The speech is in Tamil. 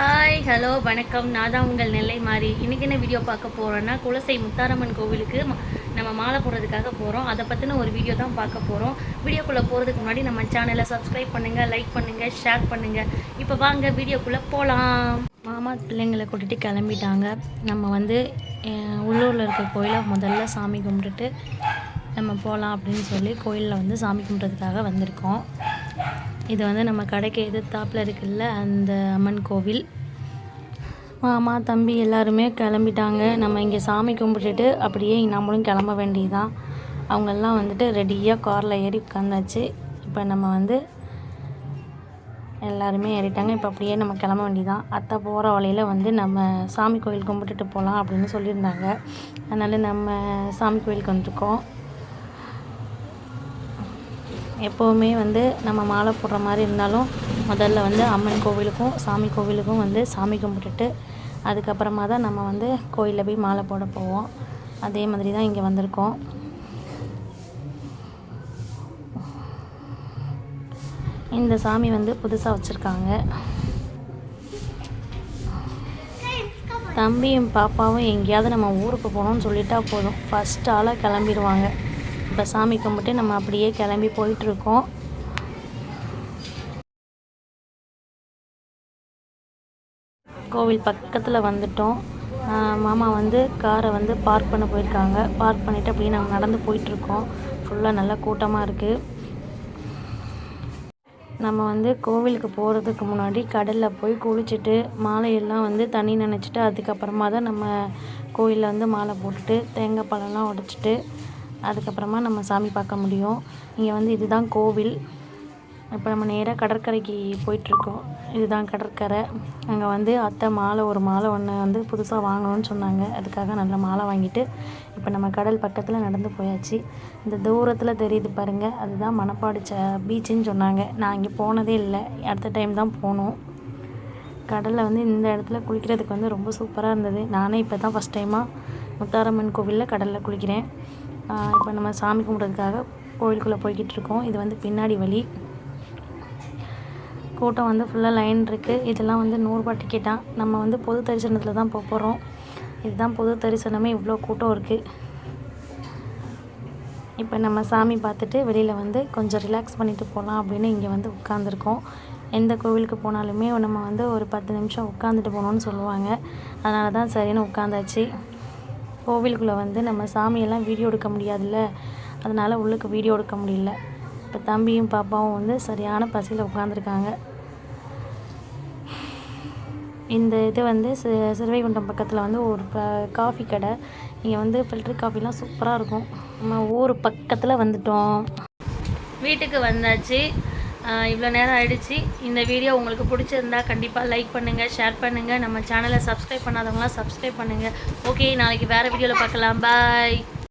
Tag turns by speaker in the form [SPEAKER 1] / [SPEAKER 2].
[SPEAKER 1] ஹாய் ஹலோ வணக்கம். நான் தான் உங்கள் நெல்லை மாறி. இன்றைக்கி என்ன வீடியோ பார்க்க போகிறோன்னா குலசை முத்தாரம்மன் கோவிலுக்கு நம்ம மாலை போடுறதுக்காக போகிறோம் அதை பற்றின ஒரு வீடியோ தான் பார்க்க போகிறோம் வீடியோக்குள்ளே போகிறதுக்கு முன்னாடி நம்ம சேனலை சப்ஸ்கிரைப் பண்ணுங்கள் லைக் பண்ணுங்கள் ஷேர் பண்ணுங்கள் இப்போ வாங்க வீடியோக்குள்ளே போகலாம் மாமா பிள்ளைங்களை கூட்டிகிட்டு கிளம்பிட்டாங்க. நம்ம வந்து உள்ளூரில் இருக்கிற கோயிலை முதல்ல சாமி கும்பிட்டுட்டு நம்ம போகலாம் அப்படின்னு சொல்லி கோயிலில் வந்து சாமி கும்பிட்றதுக்காக வந்திருக்கோம். இது வந்து நம்ம கடைக்கு எதிர்த்தாப்பில் இருக்குல்ல அந்த அம்மன் கோவில். மாமா தம்பி எல்லாருமே கிளம்பிட்டாங்க. நம்ம இங்கே சாமி கும்பிட்டுட்டு அப்படியே நம்மளும் கிளம்ப வேண்டியதுதான். அவங்கெல்லாம் வந்துட்டு ரெடியாக காரில் ஏறி உட்காந்தாச்சு. இப்போ நம்ம வந்து எல்லாருமே ஏறிட்டாங்க. இப்போ அப்படியே நம்ம கிளம்ப வேண்டியதான் அத்தை போகிற வழியில் வந்து நம்ம சாமி கோயில் கும்பிட்டுட்டு போகலாம் அப்படின்னு சொல்லியிருந்தாங்க. அதனால் நம்ம சாமி கோயிலுக்கு வந்திருக்கோம். எப்போவுமே வந்து நம்ம மாலை போடுற மாதிரி இருந்தாலும் முதல்ல வந்து அம்மன் கோவிலுக்கும் சாமி கோவிலுக்கும் வந்து சாமி கும்பிட்டுட்டு அதுக்கப்புறமா தான் நம்ம வந்து கோயிலில் போய் மாலை போட போவோம். அதே மாதிரி தான் இங்கே வந்திருக்கோம். இந்த சாமி வந்து புதுசாக வச்சுருக்காங்க. தம்பியும் பாப்பாவும் எங்கேயாவது நம்ம ஊருக்கு போகணும்னு சொல்லிட்டா போதும். ஃபஸ்ட் ஆளாக கிளம்பிடுவாங்க. இப்போ சாமி கும்பிட்டு நம்ம அப்படியே கிளம்பி போயிட்டுருக்கோம். கோவில் பக்கத்தில் வந்துட்டோம். மாமா வந்து காரை வந்து பார்க் பண்ண போயிருக்காங்க. பார்க் பண்ணிவிட்டு அப்படியே நாங்கள் நடந்து போயிட்டுருக்கோம். ஃபுல்லாக நல்லா கூட்டமாக இருக்குது நம்ம வந்து கோவிலுக்கு போகிறதுக்கு முன்னாடி கடலில் போய் குளிச்சுட்டு மாலையெல்லாம் வந்து தண்ணி நினச்சிட்டு அதுக்கப்புறமா தான் நம்ம கோயிலில் வந்து மாலை போட்டுட்டு தேங்காய் பழம்லாம் உடைச்சிட்டு அதுக்கப்புறமா நம்ம சாமி பார்க்க முடியும். இங்கே வந்து இதுதான் கோவில். இப்போ நம்ம நேராக கடற்கரைக்கு போயிட்டுருக்கோம். இதுதான் கடற்கரை. அங்கே வந்து அத்தை மாலை ஒரு மாலை ஒன்று வந்து புதுசாக வாங்கணும்னு சொன்னாங்க. அதுக்காக நல்ல மாலை வாங்கிட்டு இப்போ நம்ம கடல் பக்கத்தில் நடந்து போயாச்சு. இந்த தூரத்தில் தெரியுது பாருங்கள் அதுதான் மணப்பாடு ச பீச்சுன்னு சொன்னாங்க. நான் இங்கே போனதே இல்லை. அடுத்த டைம் தான் போகணும். கடலில் வந்து இந்த இடத்துல குளிக்கிறதுக்கு வந்து ரொம்ப சூப்பராக இருந்தது. நானே இப்போ தான் ஃபஸ்ட் டைமாக முத்தாரம்மன் கோவிலில் கடலில் குளிக்கிறேன். இப்போ நம்ம சாமி கும்பிட்றதுக்காக கோவிலுக்குள்ளே போய்கிட்டு இருக்கோம் இது வந்து பின்னாடி வழி. கூட்டம் வந்து ஃபுல்லாக லைன் இருக்குது இதெல்லாம் வந்து நூறுரூபா டிக்கெட்டாக நம்ம வந்து பொது தரிசனத்தில் தான் போக போகிறோம் இதுதான் பொது தரிசனமே. இவ்வளோ கூட்டம் இருக்குது இப்போ நம்ம சாமி பார்த்துட்டு வெளியில் வந்து கொஞ்சம் ரிலாக்ஸ் பண்ணிட்டு போகலாம் அப்படின்னு இங்கே வந்து உட்காந்துருக்கோம் எந்த கோவிலுக்கு போனாலுமே நம்ம வந்து ஒரு பத்து நிமிஷம் உட்காந்துட்டு போகணுன்னு சொல்லுவாங்க. அதனால தான் சரின்னு உட்காந்தாச்சு கோவிலுக்குள்ளே வந்து நம்ம சாமியெல்லாம் வீடியோ எடுக்க முடியாதுல்ல? அதனால் உள்ளுக்கு வீடியோ எடுக்க முடியல. இப்போ தம்பியும் பாப்பாவும் வந்து சரியான பசியில் உட்காந்துருக்காங்க இந்த இது வந்து சி சிறுவைகுண்டம் பக்கத்தில் வந்து ஒரு ப காஃபி கடை. இங்கே வந்து ஃபில்டர் காஃபிலாம் சூப்பராக இருக்கும். நம்ம ஊர் பக்கத்தில் வந்துட்டோம். வீட்டுக்கு வந்தாச்சு. இவ்வளோ நேரம் ஆகிடுச்சு இந்த வீடியோ உங்களுக்கு பிடிச்சிருந்தா கண்டிப்பாக லைக் பண்ணுங்கள் ஷேர் பண்ணுங்கள் நம்ம சேனலை சப்ஸ்கிரைப் பண்ணாதவங்களாம் சப்ஸ்கிரைப் பண்ணுங்கள் ஓகே நாளைக்கு வேறு வீடியோவில் பார்க்கலாம். பாய்